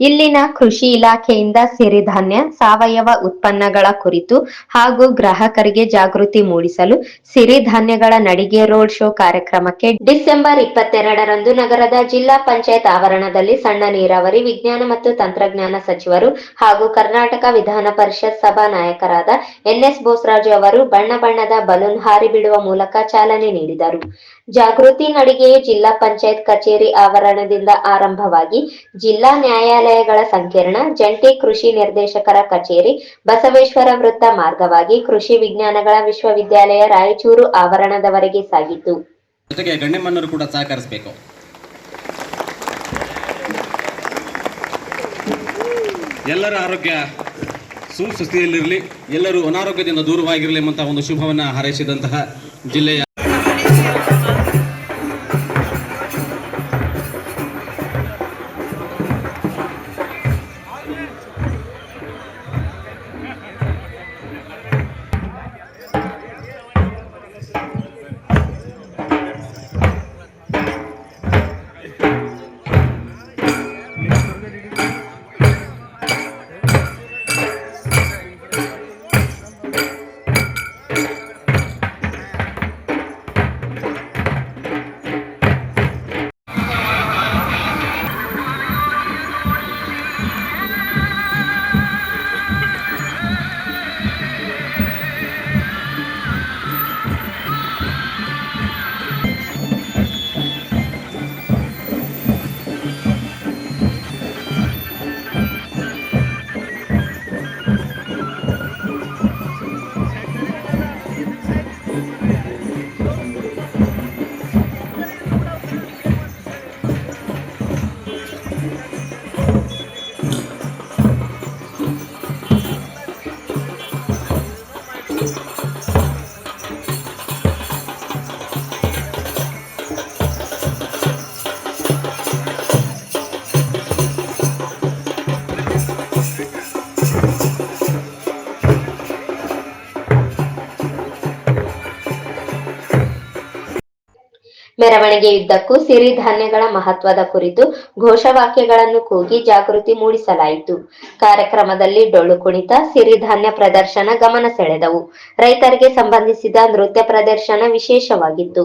ಇಲ್ಲಿನ ಕೃಷಿ ಇಲಾಖೆಯಿಂದ ಸಿರಿಧಾನ್ಯ ಸಾವಯವ ಉತ್ಪನ್ನಗಳ ಕುರಿತು ಹಾಗೂ ಗ್ರಾಹಕರಿಗೆ ಜಾಗೃತಿ ಮೂಡಿಸಲು ಸಿರಿಧಾನ್ಯಗಳ ನಡಿಗೆ ರೋಡ್ ಶೋ ಕಾರ್ಯಕ್ರಮಕ್ಕೆ ಡಿಸೆಂಬರ್ ಇಪ್ಪತ್ತೆರಡರಂದು ನಗರದ ಜಿಲ್ಲಾ ಪಂಚಾಯತ್ ಆವರಣದಲ್ಲಿ ಸಣ್ಣ ನೀರಾವರಿ ವಿಜ್ಞಾನ ಮತ್ತು ತಂತ್ರಜ್ಞಾನ ಸಚಿವರು ಹಾಗೂ ಕರ್ನಾಟಕ ವಿಧಾನ ಪರಿಷತ್ ಸಭಾ ನಾಯಕರಾದ ಎನ್ಎಸ್ ಬೋಸರಾಜು ಅವರು ಬಣ್ಣ ಬಣ್ಣದ ಬಲೂನ್ ಹಾರಿ ಬಿಡುವ ಮೂಲಕ ಚಾಲನೆ ನೀಡಿದರು. ಜಾಗೃತಿ ನಡಿಗೆಯು ಜಿಲ್ಲಾ ಪಂಚಾಯತ್ ಕಚೇರಿ ಆವರಣದಿಂದ ಆರಂಭವಾಗಿ ಜಿಲ್ಲಾ ನ್ಯಾಯಾಲಯಗಳ ಸಂಕೀರ್ಣ, ಜಂಟಿ ಕೃಷಿ ನಿರ್ದೇಶಕರ ಕಚೇರಿ, ಬಸವೇಶ್ವರ ವೃತ್ತ ಮಾರ್ಗವಾಗಿ ಕೃಷಿ ವಿಜ್ಞಾನಗಳ ವಿಶ್ವವಿದ್ಯಾಲಯ ರಾಯಚೂರು ಆವರಣದವರೆಗೆ ಸಾಗಿತು ಜೊತೆಗೆ ಗಣ್ಯಮನ್ನರು ಕೂಡ ಸಹಕರಿಸಬೇಕು. ಎಲ್ಲರ ಆರೋಗ್ಯ ಸುಸ್ಥಿತಿಯಲ್ಲಿರಲಿ, ಎಲ್ಲರೂ ಅನಾರೋಗ್ಯದಿಂದ ದೂರವಾಗಿರಲಿ ಎಂಬಂತಹ ಒಂದು ಶುಭವನ್ನು ಹಾರೈಸಿದಂತಹ ಜಿಲ್ಲೆಯ ಮೆರವಣಿಗೆಯುದ್ದಕ್ಕೂ ಸಿರಿಧಾನ್ಯಗಳ ಮಹತ್ವದ ಕುರಿತು ಘೋಷವಾಕ್ಯಗಳನ್ನು ಕೂಗಿ ಜಾಗೃತಿ ಮೂಡಿಸಲಾಯಿತು. ಕಾರ್ಯಕ್ರಮದಲ್ಲಿ ಡೊಳ್ಳು ಕುಣಿತ ಸಿರಿಧಾನ್ಯ ಪ್ರದರ್ಶನ ಗಮನ ಸೆಳೆದವು. ರೈತರಿಗೆ ಸಂಬಂಧಿಸಿದ ನೃತ್ಯ ಪ್ರದರ್ಶನ ವಿಶೇಷವಾಗಿತ್ತು.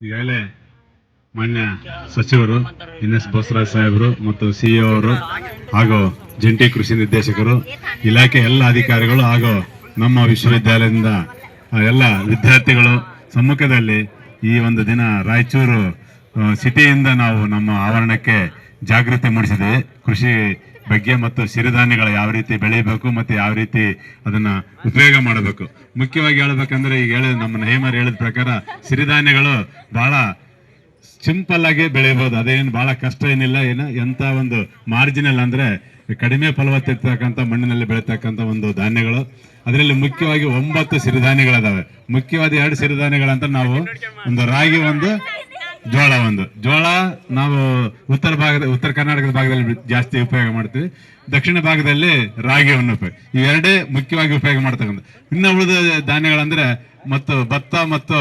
ಈಗಾಗಲೇ ಮಾನ್ಯ ಸಚಿವರು ಎನ್ ಎಸ್ ಬಸವರಾಜ್ ಸಾಹೇಬರು ಮತ್ತು ಸಿಇಒ ಅವರು ಹಾಗೂ ಜಂಟಿ ಕೃಷಿ ನಿರ್ದೇಶಕರು, ಇಲಾಖೆ ಎಲ್ಲ ಅಧಿಕಾರಿಗಳು ಹಾಗೂ ನಮ್ಮ ವಿಶ್ವವಿದ್ಯಾಲಯದಿಂದ ಎಲ್ಲ ವಿದ್ಯಾರ್ಥಿಗಳು ಸಮ್ಮುಖದಲ್ಲಿ ಈ ಒಂದು ದಿನ ರಾಯಚೂರು ಸಿಟಿಯಿಂದ ನಾವು ನಮ್ಮ ಆವರಣಕ್ಕೆ ಜಾಗೃತಿ ಮೂಡಿಸಿದ್ದೇವೆ ಕೃಷಿ ಬಗ್ಗೆ ಮತ್ತು ಸಿರಿಧಾನ್ಯಗಳು ಯಾವ ರೀತಿ ಬೆಳೆಯಬೇಕು ಮತ್ತು ಯಾವ ರೀತಿ ಅದನ್ನ ಉಪಯೋಗ ಮಾಡಬೇಕು. ಮುಖ್ಯವಾಗಿ ಹೇಳ್ಬೇಕಂದ್ರೆ ಈಗ ಹೇಳಿದ ನಮ್ಮ ನೇಮರ್ ಹೇಳಿದ ಪ್ರಕಾರ ಸಿರಿಧಾನ್ಯಗಳು ಬಹಳ ಸಿಂಪಲ್ ಆಗಿ ಬೆಳೆಯಬಹುದು. ಅದೇನು ಬಹಳ ಕಷ್ಟ ಏನಿಲ್ಲ. ಏನು ಎಂಥ ಒಂದು ಮಾರ್ಜಿನಲ್ ಅಂದ್ರೆ ಕಡಿಮೆ ಫಲವತ್ತಿರ್ತಕ್ಕಂಥ ಮಣ್ಣಿನಲ್ಲಿ ಬೆಳೀತಕ್ಕಂಥ ಒಂದು ಧಾನ್ಯಗಳು. ಅದರಲ್ಲಿ ಮುಖ್ಯವಾಗಿ ಒಂಬತ್ತು ಸಿರಿಧಾನ್ಯಗಳಿದಾವೆ. ಮುಖ್ಯವಾದ ಎರಡು ಸಿರಿಧಾನ್ಯಗಳಂತ ನಾವು ಒಂದು ರಾಗಿ ಒಂದು ಜೋಳ ಒಂದು. ಜೋಳ ನಾವು ಉತ್ತರ ಭಾಗದ, ಉತ್ತರ ಕರ್ನಾಟಕದ ಭಾಗದಲ್ಲಿ ಜಾಸ್ತಿ ಉಪಯೋಗ ಮಾಡ್ತೀವಿ. ದಕ್ಷಿಣ ಭಾಗದಲ್ಲಿ ರಾಗಿಯನ್ನು ಉಪಯೋಗ ಇವೆರಡೇ ಮುಖ್ಯವಾಗಿ ಉಪಯೋಗ ಮಾಡ್ತಕ್ಕಂಥ. ಇನ್ನು ಉಳಿದ ಧಾನ್ಯಗಳಂದ್ರೆ ಮತ್ತು ಭತ್ತ ಮತ್ತು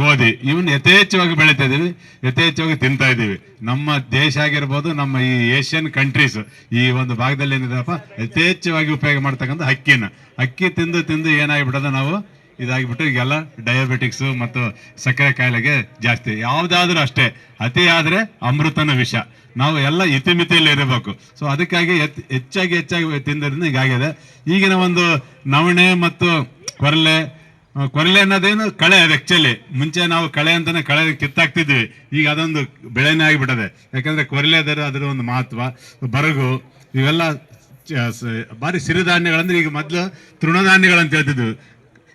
ಗೋಧಿ, ಇವನ್ನ ಯಥೇಚ್ಛವಾಗಿ ಬೆಳೀತಾ ಇದೀವಿ ಯಥೇಚ್ಛವಾಗಿ ತಿಂತಾ ಇದ್ದೀವಿ. ನಮ್ಮ ದೇಶ ಆಗಿರ್ಬೋದು, ನಮ್ಮ ಈ ಏಷ್ಯನ್ ಕಂಟ್ರೀಸ್ ಈ ಒಂದು ಭಾಗದಲ್ಲಿ ಏನಿದೆಪ್ಪ ಯಥೇಚ್ಛವಾಗಿ ಉಪಯೋಗ ಮಾಡ್ತಕ್ಕಂಥ ಅಕ್ಕಿನ ಅಕ್ಕಿ ತಿಂದು ತಿಂದು ಏನಾಗಿಬಿಡೋದು ನಾವು ಇದಾಗಿಬಿಟ್ಟು ಈಗೆಲ್ಲ ಡಯಾಬಿಟಿಕ್ಸ್ ಮತ್ತು ಸಕ್ಕರೆ ಕಾಯಿಲೆಗೆ ಜಾಸ್ತಿ. ಯಾವುದಾದ್ರೂ ಅಷ್ಟೇ ಅತಿ ಆದರೆ ಅಮೃತನ ವಿಷ. ನಾವು ಎಲ್ಲ ಇತಿಮಿತಿಯಲ್ಲಿ ಇರಬೇಕು. ಸೊ ಅದಕ್ಕಾಗಿ ಹೆಚ್ಚಾಗಿ ಹೆಚ್ಚಾಗಿ ತಿಂದರಿಂದ ಹೀಗಾಗಿದೆ ಈಗಿನ ಒಂದು ನವಣೆ ಮತ್ತು ಕೊರಲೆ ಕೊರಲೆ ಅನ್ನೋದೇನು ಕಳೆ ಅದು ಆ್ಯಕ್ಚುಲಿ ಮುಂಚೆ ನಾವು ಕಳೆ ಅಂತಾನೆ ಕಳೆ ಕಿತ್ತಾಕ್ತಿದ್ವಿ. ಈಗ ಅದೊಂದು ಬೆಳೆನೇ ಆಗಿಬಿಟ್ಟದೆ. ಯಾಕಂದ್ರೆ ಕೊರಲೆ ಅದರ ಅದರ ಒಂದು ಮಹತ್ವ, ಬರಗು, ಇವೆಲ್ಲ ಭಾರಿ ಸಿರಿಧಾನ್ಯಗಳಂದ್ರೆ ಈಗ ಮೊದಲು ತೃಣಧಾನ್ಯಗಳಂತ ಹೇಳ್ತಿದ್ವಿ.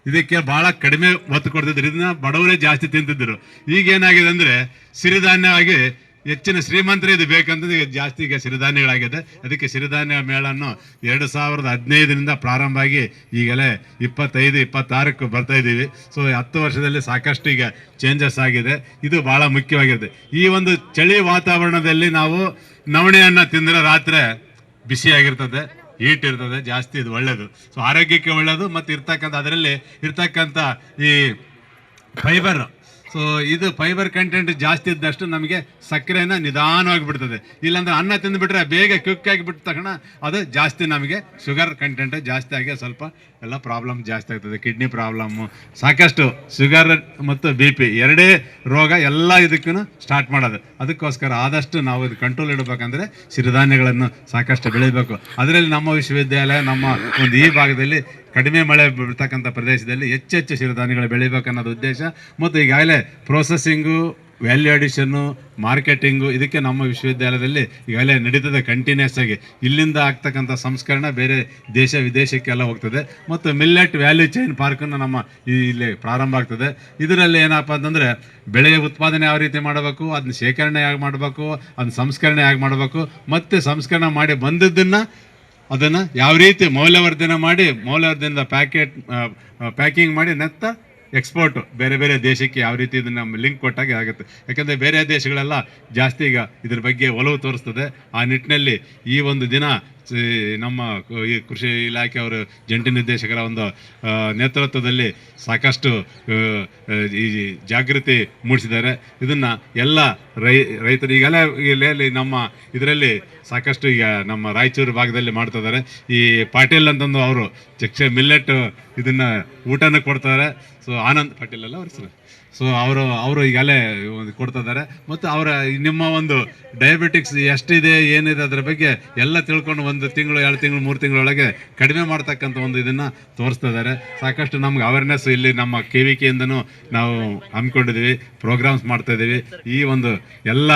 ಇದಕ್ಕೆ ಬಹಳ ಕಡಿಮೆ ಒತ್ತು ಕೊಡ್ತಿದ್ರು. ಇದನ್ನ ಬಡವರೇ ಜಾಸ್ತಿ ತಿಂತಿದ್ರು. ಈಗ ಏನಾಗಿದೆ ಅಂದ್ರೆ ಸಿರಿಧಾನ್ಯವಾಗಿ ಹೆಚ್ಚಿನ ಶ್ರೀಮಂತರೇ ಇದು ಬೇಕಂತಂದ್ರೆ ಈಗ ಜಾಸ್ತಿ ಈಗ ಸಿರಿಧಾನ್ಯಗಳಾಗಿದೆ. ಅದಕ್ಕೆ ಸಿರಿಧಾನ್ಯ ಮೇಳನ್ನು ಎರಡು ಸಾವಿರದ ಹದಿನೈದರಿಂದ ಪ್ರಾರಂಭ ಆಗಿ ಈಗಲೇ ಇಪ್ಪತ್ತೈದು, ಇಪ್ಪತ್ತಾರಕ್ಕೆ ಬರ್ತಾ ಇದ್ದೀವಿ. ಸೊ ಹತ್ತು ವರ್ಷದಲ್ಲಿ ಸಾಕಷ್ಟು ಈಗ ಚೇಂಜಸ್ ಆಗಿದೆ. ಇದು ಬಹಳ ಮುಖ್ಯವಾಗಿರುತ್ತೆ. ಈ ಒಂದು ಚಳಿ ವಾತಾವರಣದಲ್ಲಿ ನಾವು ನವಣೆಯನ್ನು ತಿಂದರೆ ರಾತ್ರಿ ಬಿಸಿಯಾಗಿರ್ತದೆ. ಹೀಟ್ ಇರ್ತದೆ ಜಾಸ್ತಿ ಇದು ಒಳ್ಳೇದು. ಸೊ ಆರೋಗ್ಯಕ್ಕೆ ಒಳ್ಳೇದು ಮತ್ತು ಇರ್ತಕ್ಕಂಥ ಅದರಲ್ಲಿ ಇರ್ತಕ್ಕಂಥ ಈ ಫೈಬರ್ ಸೊ ಇದು ಫೈಬರ್ ಕಂಟೆಂಟ್ ಜಾಸ್ತಿ ಇದ್ದಷ್ಟು ನಮಗೆ ಸಕ್ಕರೆನ ನಿಧಾನವಾಗಿ ಬಿಡ್ತದೆ. ಇಲ್ಲಾಂದ್ರೆ ಅನ್ನ ತಿಂದುಬಿಟ್ರೆ ಬೇಗ ಕ್ವಿಕ್ ಆಗಿ ಬಿಟ್ಟ ತಕ್ಷಣ ಅದು ಜಾಸ್ತಿ ನಮಗೆ ಶುಗರ್ ಕಂಟೆಂಟ್ ಜಾಸ್ತಿ ಆಗಿ ಸ್ವಲ್ಪ ಎಲ್ಲ ಪ್ರಾಬ್ಲಮ್ ಜಾಸ್ತಿ ಆಗ್ತದೆ. ಕಿಡ್ನಿ ಪ್ರಾಬ್ಲಮ್ಮು ಸಾಕಷ್ಟು ಶುಗರ್ ಮತ್ತು ಬಿ ಪಿ ಎರಡೇ ರೋಗ ಎಲ್ಲ ಇದಕ್ಕೂ ಸ್ಟಾರ್ಟ್ ಮಾಡೋದು. ಅದಕ್ಕೋಸ್ಕರ ಆದಷ್ಟು ನಾವು ಇದು ಕಂಟ್ರೋಲ್ ಇಡಬೇಕಂದ್ರೆ ಸಿರಿಧಾನ್ಯಗಳನ್ನು ಸಾಕಷ್ಟು ಬೆಳಿಬೇಕು. ಅದರಲ್ಲಿ ನಮ್ಮ ವಿಶ್ವವಿದ್ಯಾಲಯ, ನಮ್ಮ ಒಂದು ಈ ಭಾಗದಲ್ಲಿ ಕಡಿಮೆ ಮಳೆ ಬೀಳ್ತಕ್ಕಂಥ ಪ್ರದೇಶದಲ್ಲಿ ಹೆಚ್ಚೆಚ್ಚು ಸಿರಿಧಾನ್ಯಗಳು ಬೆಳಿಬೇಕನ್ನೋದು ಉದ್ದೇಶ. ಮತ್ತು ಈಗಾಗಲೇ ಪ್ರೊಸೆಸಿಂಗು ವ್ಯಾಲ್ಯೂ ಅಡಿಷನ್ನು ಮಾರ್ಕೆಟಿಂಗು ಇದಕ್ಕೆ ನಮ್ಮ ವಿಶ್ವವಿದ್ಯಾಲಯದಲ್ಲಿ ಈಗಾಗಲೇ ನಡೀತದೆ ಕಂಟಿನ್ಯೂಸ್ ಆಗಿ. ಇಲ್ಲಿಂದ ಆಗ್ತಕ್ಕಂಥ ಸಂಸ್ಕರಣೆ ಬೇರೆ ದೇಶ ವಿದೇಶಕ್ಕೆಲ್ಲ ಹೋಗ್ತದೆ. ಮತ್ತು ಮಿಲ್ಲೆಟ್ ವ್ಯಾಲ್ಯೂ ಚೈನ್ ಪಾರ್ಕನ್ನು ನಮ್ಮ ಇಲ್ಲಿ ಪ್ರಾರಂಭ ಆಗ್ತದೆ. ಇದರಲ್ಲಿ ಏನಪ್ಪ ಅಂತಂದರೆ ಬೆಳೆಯ ಉತ್ಪಾದನೆ ಯಾವ ರೀತಿ ಮಾಡಬೇಕು, ಅದನ್ನ ಶೇಖರಣೆ ಹೇಗೆ ಮಾಡಬೇಕು, ಅದನ್ನ ಸಂಸ್ಕರಣೆ ಹೇಗೆ ಮಾಡಬೇಕು. ಮತ್ತು ಸಂಸ್ಕರಣೆ ಮಾಡಿ ಬಂದದ್ದನ್ನು ಅದನ್ನು ಯಾವ ರೀತಿ ಮೌಲ್ಯವರ್ಧನೆ ಮಾಡಿ, ಮೌಲ್ಯವರ್ಧನದ ಪ್ಯಾಕೆಟ್ ಪ್ಯಾಕಿಂಗ್ ಮಾಡಿ ನೆತ್ತ ಎಕ್ಸ್ಪೋರ್ಟು ಬೇರೆ ಬೇರೆ ದೇಶಕ್ಕೆ ಯಾವ ರೀತಿ ಇದನ್ನ ಲಿಂಕ್ ಕೊಟ್ಟಾಗೆ ಆಗುತ್ತೆ. ಯಾಕಂದರೆ ಬೇರೆ ದೇಶಗಳೆಲ್ಲ ಜಾಸ್ತಿ ಈಗ ಇದ್ರ ಬಗ್ಗೆ ಒಲವು ತೋರಿಸ್ತದೆ. ಆ ನಿಟ್ಟಿನಲ್ಲಿ ಈ ಒಂದು ದಿನ ನಮ್ಮ ಈ ಕೃಷಿ ಇಲಾಖೆಯವರು ಜಂಟಿ ನಿರ್ದೇಶಕರ ಒಂದು ನೇತೃತ್ವದಲ್ಲಿ ಸಾಕಷ್ಟು ಈ ಜಾಗೃತಿ ಮೂಡಿಸಿದ್ದಾರೆ. ಇದನ್ನು ಎಲ್ಲ ರೈ, ರೈತರು ಈಗಲೇ ನಮ್ಮ ಇದರಲ್ಲಿ ಸಾಕಷ್ಟು ಈಗ ನಮ್ಮ ರಾಯಚೂರು ಭಾಗದಲ್ಲಿ ಮಾಡ್ತಾ ಇದ್ದಾರೆ. ಈ ಪಾಟೀಲ್ ಅಂತಂದು ಅವರು ಚಕ್ಷೆ ಮಿಲ್ಲೆಟ್ ಇದನ್ನು ಊಟನ ಕೊಡ್ತಾರೆ ಸೊ ಆನಂದ್ ಪಾಟೀಲ್ ಅಲ್ಲ ಅವ್ರ ಹೆಸರು? ಸೊ ಅವರು ಅವರು ಈಗಲೇ ಒಂದು ಕೊಡ್ತಾ ಇದ್ದಾರೆ. ಮತ್ತು ಅವರ ನಿಮ್ಮ ಒಂದು ಡಯಾಬಿಟಿಕ್ಸ್ ಎಷ್ಟಿದೆ, ಏನಿದೆ ಅದರ ಬಗ್ಗೆ ಎಲ್ಲ ತಿಳ್ಕೊಂಡು ಒಂದು ತಿಂಗಳು, ಎರಡು ತಿಂಗಳು, ಮೂರು ತಿಂಗಳೊಳಗೆ ಕಡಿಮೆ ಮಾಡ್ತಕ್ಕಂಥ ಒಂದು ಇದನ್ನು ತೋರಿಸ್ತಾ ಇದ್ದಾರೆ. ಸಾಕಷ್ಟು ನಮ್ಗೆ ಅವೇರ್ನೆಸ್ ಇಲ್ಲಿ ನಮ್ಮ ಕೆ ವಿ ನಾವು ಹಮ್ಮಿಕೊಂಡಿದ್ದೀವಿ ಪ್ರೋಗ್ರಾಮ್ಸ್ ಮಾಡ್ತಾ ಇದ್ದೀವಿ. ಈ ಒಂದು ಎಲ್ಲ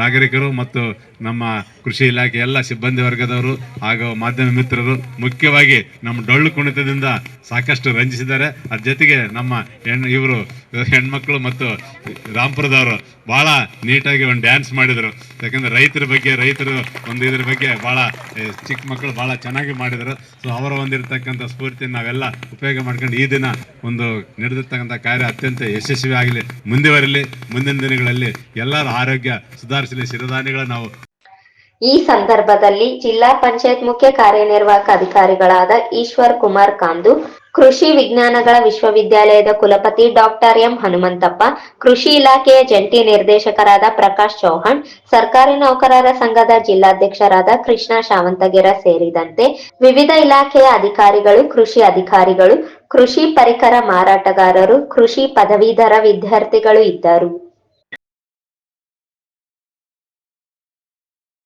ನಾಗರಿಕರು ಮತ್ತು ನಮ್ಮ ಕೃಷಿ ಇಲಾಖೆ ಎಲ್ಲ ಸಿಬ್ಬಂದಿ ವರ್ಗದವರು ಹಾಗೂ ಮಾಧ್ಯಮ ಮಿತ್ರರು ಮುಖ್ಯವಾಗಿ ನಮ್ಮ ಡೊಳ್ಳು ಕುಣಿತದಿಂದ ಸಾಕಷ್ಟು ರಂಜಿಸಿದ್ದಾರೆ. ಅದ್ರ ಜೊತೆಗೆ ನಮ್ಮ ಹೆಣ್ಣು ಇವರು ಹೆಣ್ಮಕ್ಳು ಮತ್ತು ರಾಂಪುರದವರು ಭಾಳ ನೀಟಾಗಿ ಒಂದು ಡ್ಯಾನ್ಸ್ ಮಾಡಿದರು. ಯಾಕಂದರೆ ರೈತರ ಬಗ್ಗೆ, ರೈತರು ಒಂದು ಇದ್ರ ಬಗ್ಗೆ ಭಾಳ ಚಿಕ್ಕ ಮಕ್ಕಳು ಭಾಳ ಚೆನ್ನಾಗಿ ಮಾಡಿದರು. ಸೊ ಅವರ ಒಂದಿರತಕ್ಕಂಥ ಸ್ಫೂರ್ತಿಯನ್ನು ನಾವೆಲ್ಲ ಉಪಯೋಗ ಮಾಡ್ಕೊಂಡು ಈ ದಿನ ಒಂದು ನಡೆದಿರ್ತಕ್ಕಂಥ ಕಾರ್ಯ ಅತ್ಯಂತ ಯಶಸ್ವಿ ಆಗಲಿ ಬರಲಿ ಮುಂದಿನ ದಿನಗಳಲ್ಲಿ ಎಲ್ಲರ ಆರೋಗ್ಯ ಸುಧಾರಿಸಲಿ ಸಿರಿಧಾನ್ಯಗಳ ನಾವು ಈ ಸಂದರ್ಭದಲ್ಲಿ ಜಿಲ್ಲಾ ಪಂಚಾಯತ್ ಮುಖ್ಯ ಕಾರ್ಯನಿರ್ವಾಹಕ ಅಧಿಕಾರಿಗಳಾದ ಈಶ್ವರ್ ಕುಮಾರ್ ಕಾಂದು, ಕೃಷಿ ವಿಜ್ಞಾನಗಳ ವಿಶ್ವವಿದ್ಯಾಲಯದ ಕುಲಪತಿ ಡಾಕ್ಟರ್ ಎಂ ಹನುಮಂತಪ್ಪ, ಕೃಷಿ ಇಲಾಖೆಯ ಜಂಟಿ ನಿರ್ದೇಶಕರಾದ ಪ್ರಕಾಶ್ ಚೌಹಾಣ್, ಸರ್ಕಾರಿ ನೌಕರರ ಸಂಘದ ಜಿಲ್ಲಾಧ್ಯಕ್ಷರಾದ ಕೃಷ್ಣ ಶಾವಂತಗೆರ ಸೇರಿದಂತೆ ವಿವಿಧ ಇಲಾಖೆಯ ಅಧಿಕಾರಿಗಳು, ಕೃಷಿ ಅಧಿಕಾರಿಗಳು, ಕೃಷಿ ಪರಿಕರ ಮಾರಾಟಗಾರರು, ಕೃಷಿ ಪದವೀಧರ ವಿದ್ಯಾರ್ಥಿಗಳು ಇದ್ದರು.